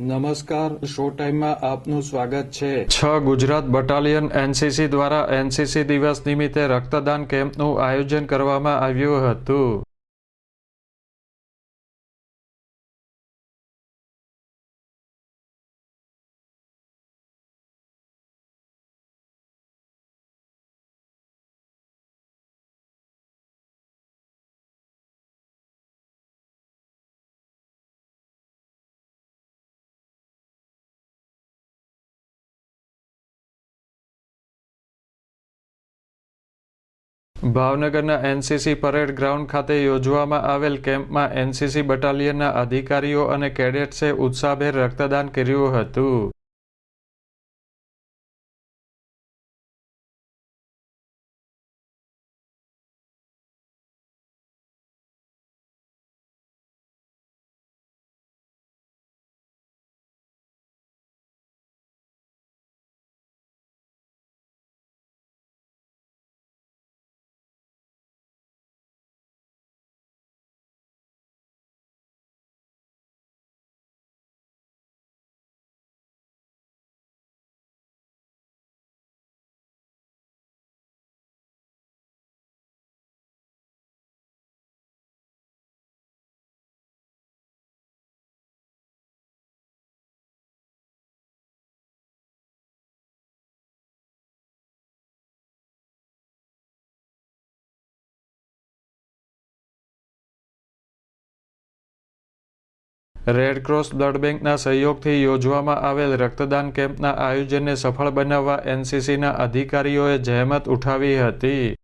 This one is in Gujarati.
નમસ્કાર, શો ટાઈમમાં આપનું સ્વાગત છે. છ ગુજરાત બટાલિયન એનસીસી દ્વારા એનસીસી દિવસ નિમિત્તે રક્તદાન કેમ્પનું આયોજન કરવામાં આવ્યું હતું. ભાવનગરના એનસીસી પરેડ ગ્રાઉન્ડ ખાતે યોજવામાં આવેલ કેમ્પમાં એનસીસી બટાલિયનના અધિકારીઓ અને કેડેટ્સે ઉત્સાહભેર રક્તદાન કર્યું હતું. રેડક્રોસ બ્લડ બેંકના સહયોગથી યોજવામાં આવેલ રક્તદાન કેમ્પના આયોજનને સફળ બનાવવા એનસીસીના અધિકારીઓએ જહેમત ઉઠાવી હતી.